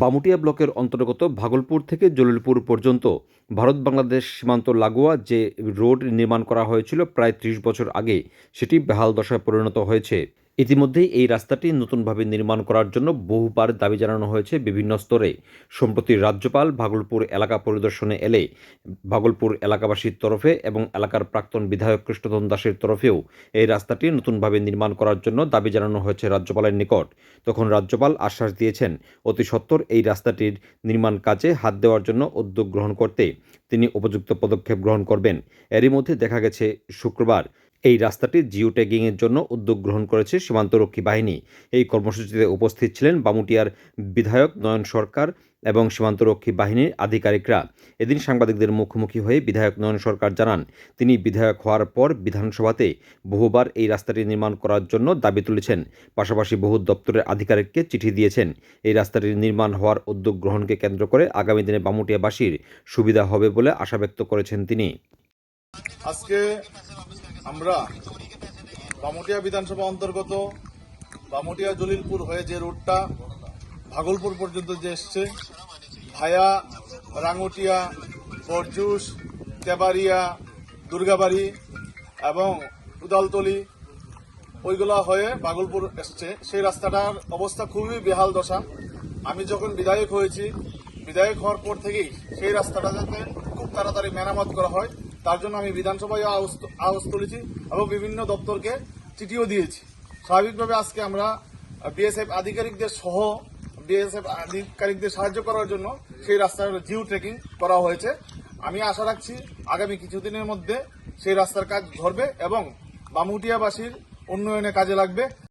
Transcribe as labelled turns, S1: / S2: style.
S1: বামুটিয়া ব্লকের অন্তর্গত ভাগলপুর থেকে জলিলপুর পর্যন্ত ভারত বাংলাদেশ সীমান্ত লাগোয়া যে রোড নির্মাণ করা হয়েছিল প্রায় ত্রিশ বছর আগে, সেটি বেহাল দশায় পরিণত হয়েছে। ইতিমধ্যেই এই রাস্তাটি নতুনভাবে নির্মাণ করার জন্য বহুবার দাবি জানানো হয়েছে বিভিন্ন স্তরে। সম্প্রতি রাজ্যপাল ভাগলপুর এলাকা পরিদর্শনে এলে ভাগলপুর এলাকাবাসীর তরফে এবং এলাকার প্রাক্তন বিধায়ক কৃষ্ণধন দাসের তরফেও এই রাস্তাটি নতুনভাবে নির্মাণ করার জন্য দাবি জানানো হয়েছে রাজ্যপালের নিকট। তখন রাজ্যপাল আশ্বাস দিয়েছেন, অতি সত্বর এই রাস্তাটির নির্মাণ কাজে হাত দেওয়ার জন্য উদ্যোগ গ্রহণ করতে তিনি উপযুক্ত পদক্ষেপ গ্রহণ করবেন। এরই মধ্যে দেখা গেছে, শুক্রবার এই রাস্তাটি জিও ট্যাগিংয়ের জন্য উদ্যোগ গ্রহণ করেছে সীমান্তরক্ষী বাহিনী। এই কর্মসূচিতে উপস্থিত ছিলেন বামুটিয়ার বিধায়ক নয়ন সরকার এবং সীমান্তরক্ষী বাহিনীর আধিকারিকরা। এদিন সাংবাদিকদের মুখোমুখি হয়ে বিধায়ক নয়ন সরকার জানান, তিনি বিধায়ক হওয়ার পর বিধানসভাতে বহুবার এই রাস্তাটি নির্মাণ করার জন্য দাবি তুলেছেন। পাশাপাশি বহু দপ্তরের আধিকারিককে চিঠি দিয়েছেন। এই রাস্তাটির নির্মাণ হওয়ার উদ্যোগ গ্রহণকে কেন্দ্র করে আগামী দিনে বামুটিয়াবাসীর সুবিধা হবে বলে আশা ব্যক্ত করেছেন তিনি।
S2: আজকে আমরা বামুটিয়া বিধানসভা অন্তর্গত বামুটিয়া জলিলপুর হয়ে যে রোডটা ভাগলপুর পর্যন্ত যে এসছে, ভায়া, রাঙ্গুটিয়া, বরজুস তেবাড়িয়া দুর্গাবাড়ি এবং উদালতলি, ওইগুলা হয়ে ভাগলপুর এসছে। সেই রাস্তাটার অবস্থা খুবই বেহাল দশা। আমি যখন বিধায়ক হয়েছি, বিধায়ক হওয়ার পর থেকেই সেই রাস্তাটা যাতে খুব তাড়াতাড়ি মেরামত করা হয়। তার জন্য আমি বিধানসভায় আওয়াজ তুলেছি এবং বিভিন্ন দপ্তরকে চিঠিও দিয়েছি। স্বাভাবিকভাবে আজকে আমরা বিএসএফ আধিকারিকদের সহ বিএসএফ আধিকারিকদের সাহায্য করার জন্য সেই রাস্তার জিও ট্রেকিং করা হয়েছে। আমি আশা রাখছি আগামী কিছুদিনের মধ্যে সেই রাস্তার কাজ ধরবে এবং বামুটিয়াবাসীর উন্নয়নে কাজে লাগবে।